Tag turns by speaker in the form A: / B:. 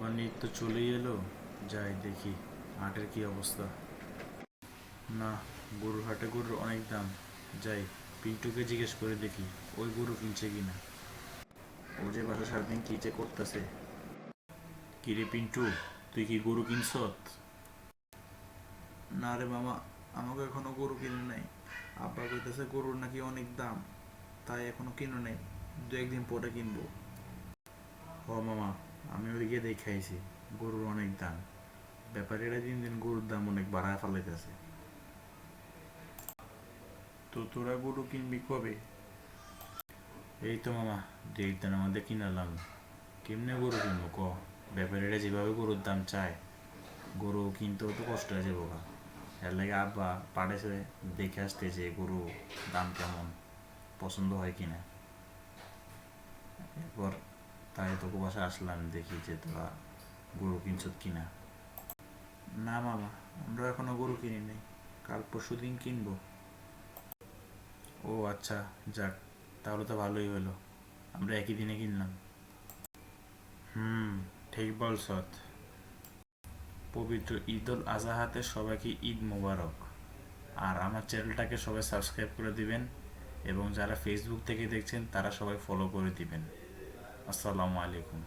A: কোরবানি তো চলেই এলো, যাই দেখি হাটের কি অবস্থা। না, গরুর হাটে গরুর অনেক দাম। যাই, পিন্টুকে জিজ্ঞেস করে দেখি, ওই গরু কিনছে কিনা। ও যে বাসা সারাদিন কি যে করতেছে। কিরে পিন্টু, তুই কি গরু কিনছত? না রে মামা, আমাকে এখনও গরু কিনে নাই। আব্বা কইতেছে গরুর নাকি অনেক দাম, তাই এখনও কিনো নাই। দু একদিন পরে কিনবো। ও মামা। আমি গিয়ে দেখাইছি, গরুর অনেক দাম। ব্যাপারীরা দিন দিন গরুর দাম অনেক বাড়ায় ফেলাইতেছে। তো তোরা গরু কিনবি কবে? এই তো মামা, দেড় আমাদের কিনালাম কেমনে গরু কিনবো ক? ব্যাপারীরা যেভাবে গরুর দাম চায়, গরু কিনতেও তো কষ্ট যাব গা। এর লাগে আব্বা পাড়েছে দেখে আসতে যে গরু দাম কেমন, পছন্দ হয় কিনা। এরপর তাই তোকে বাসা আসলাম, দেখি যে তোরা গরু কিনছত কিনা। না মামা আমরা এখনও গরু কিনি নাই, কাল পরশু দিন কিনবো। ও আচ্ছা যাক, তাহলে তো ভালোই হলো, আমরা একই দিনে কিনলাম। হুম, ঠিক বলছত পবিত্র ঈদ উল আজহাতে সবাইকে ঈদ মোবারক। আর আমার চ্যানেলটাকে সবাই সাবস্ক্রাইব করে দিবেন, এবং যারা ফেসবুক থেকে দেখছেন, তারা সবাই ফলো করে দিবেন। আসসালামু আলাইকুম।